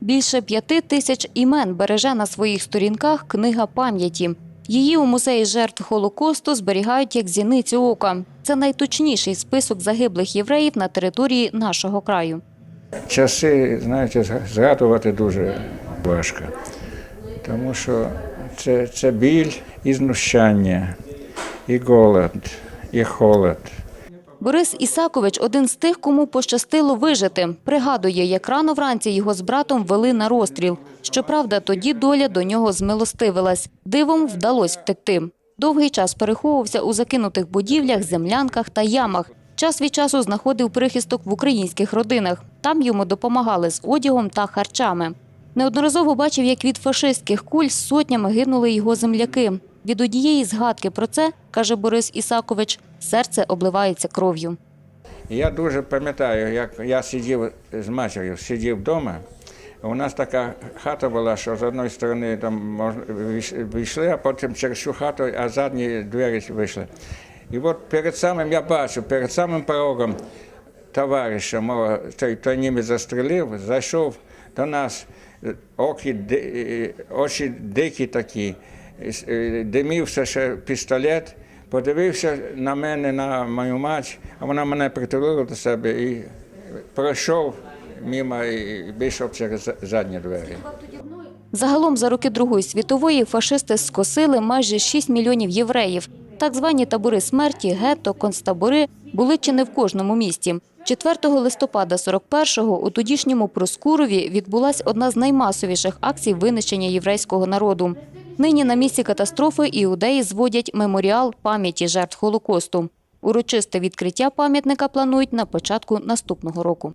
Більше п'яти тисяч імен береже на своїх сторінках книга пам'яті. Її у музеї жертв Холокосту зберігають як зіницю ока. Це найточніший список загиблих євреїв на території нашого краю. Часи, знаєте, згадувати дуже важко. Тому що це, це біль і знущання, і голод, і холод. Борис Ісакович один з тих, кому пощастило вижити. Пригадує, як рано вранці його з братом вели на розстріл. Щоправда, тоді доля до нього змилостивилась. Дивом вдалося втекти. Довгий час переховувався у закинутих будівлях, землянках та ямах. Час від часу знаходив прихисток в українських родинах. Там йому допомагали з одягом та харчами. Неодноразово бачив, як від фашистських куль сотнями гинули його земляки. Від однієї згадки про це, каже Борис Ісакович, серце обливається кров'ю. Я дуже пам'ятаю, як я сидів з матір'ю, сидів вдома. У нас така хата була, що з одної сторони там вийшли, а потім через цю хату, а задні двері вийшли. І от перед самим я бачу, перед самим порогом товариша мого, той, той німець застрелив, зайшов до нас, е, оки, е, очі дикі такі, димівся ще пістолет, подивився на мене, на мою мать, а вона мене притулила до себе і пройшов мимо і вийшов через задні двері. Загалом за роки Другої світової фашисти скосили майже 6 мільйонів євреїв. Так звані табори смерті, гетто, концтабори були чи не в кожному місті. 4 листопада 41-го у тодішньому Проскурові відбулася одна з наймасовіших акцій винищення єврейського народу. Нині на місці катастрофи іудеї зводять меморіал пам'яті жертв Холокосту. Урочисте відкриття пам'ятника планують на початку наступного року.